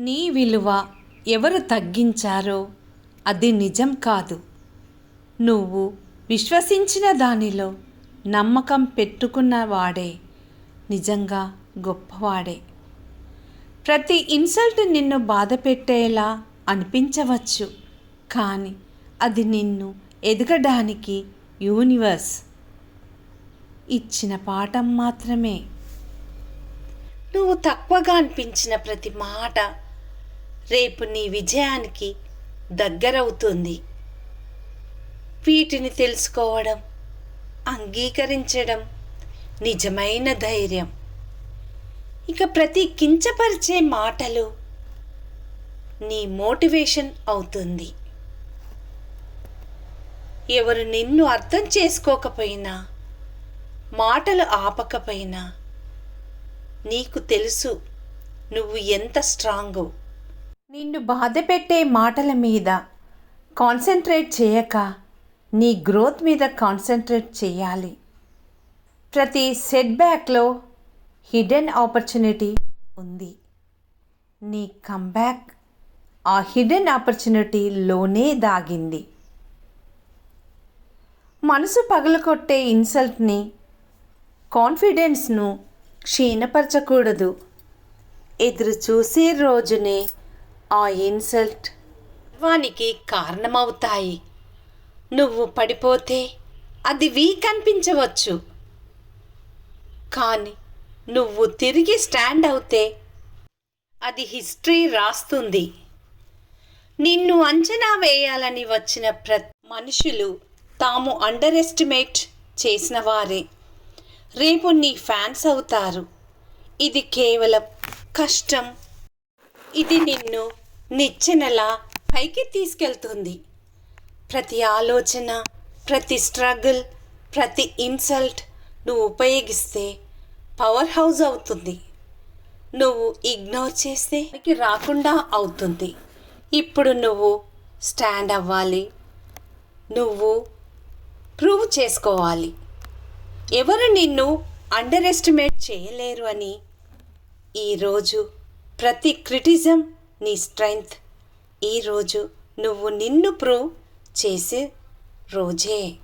నీ విలువ ఎవరు తగ్గించారో అది నిజం కాదు. నువ్వు విశ్వసించిన దానిలో నమ్మకం పెట్టుకున్నవాడే నిజంగా గొప్పవాడే. ప్రతి ఇన్సల్ట్ నిన్ను బాధ పెట్టేలా అనిపించవచ్చు కానీ అది నిన్ను ఎదగడానికి యూనివర్స్ ఇచ్చిన పాఠం మాత్రమే. నువ్వు తక్కువగా అనిపించిన ప్రతి మాట రేపు నీ విజయానికి దగ్గరవుతుంది. వీటిని తెలుసుకోవడం అంగీకరించడం నిజమైన ధైర్యం. ఇక ప్రతి కించపరిచే మాటలు నీ మోటివేషన్ అవుతుంది. ఎవరు నిన్ను అర్థం చేసుకోకపోయినా మాటలు ఆపకపోయినా నీకు తెలుసు నువ్వు ఎంత స్ట్రాంగో. నిన్ను బాధ పెట్టే మాటల మీద కాన్సన్ట్రేట్ చేయక నీ గ్రోత్ మీద కాన్సన్ట్రేట్ చేయాలి. ప్రతి సెట్ బ్యాక్లో హిడెన్ ఆపర్చునిటీ ఉంది. నీ కంబ్యాక్ ఆ హిడెన్ ఆపర్చునిటీలోనే దాగింది. మనసు పగలకొట్టే ఇన్సల్ట్ని కాన్ఫిడెన్స్ను క్షీణపరచకూడదు. ఎదురు చూసే రోజునే ఆ ఇన్సల్ట్ వానికి కారణమవుతాయి. నువ్వు పడిపోతే అది వీక్ అనిపించవచ్చు. కానీ నువ్వు తిరిగి స్టాండ్ అవుతే అది హిస్టరీ రాస్తుంది. నిన్ను అంచనా వేయాలని వచ్చిన ప్ర మనుషులు తాము అండర్ ఎస్టిమేట్ చేసిన వారే రేపు నీ ఫ్యాన్స్ అవుతారు. ఇది కేవలం కష్టం. ఇది నిన్ను నిచ్చెనలా పైకి తీసుకెళ్తుంది. ప్రతి ఆలోచన ప్రతి స్ట్రగుల్ ప్రతి ఇన్సల్ట్ నువ్వు ఉపయోగిస్తే పవర్ హౌస్ అవుతుంది. నువ్వు ఇగ్నోర్ చేస్తే రాకుండా అవుతుంది. ఇప్పుడు నువ్వు స్టాండ్ అవ్వాలి. నువ్వు ప్రూవ్ చేసుకోవాలి. ఎవరు నిన్ను అండర్ ఎస్టిమేట్ చేయలేరు అని ఈరోజు ప్రతి క్రిటిజం నీ స్ట్రెంగ్త్. ఈరోజు నువ్వు నిన్ను ప్రూవ్ చేసే రోజే.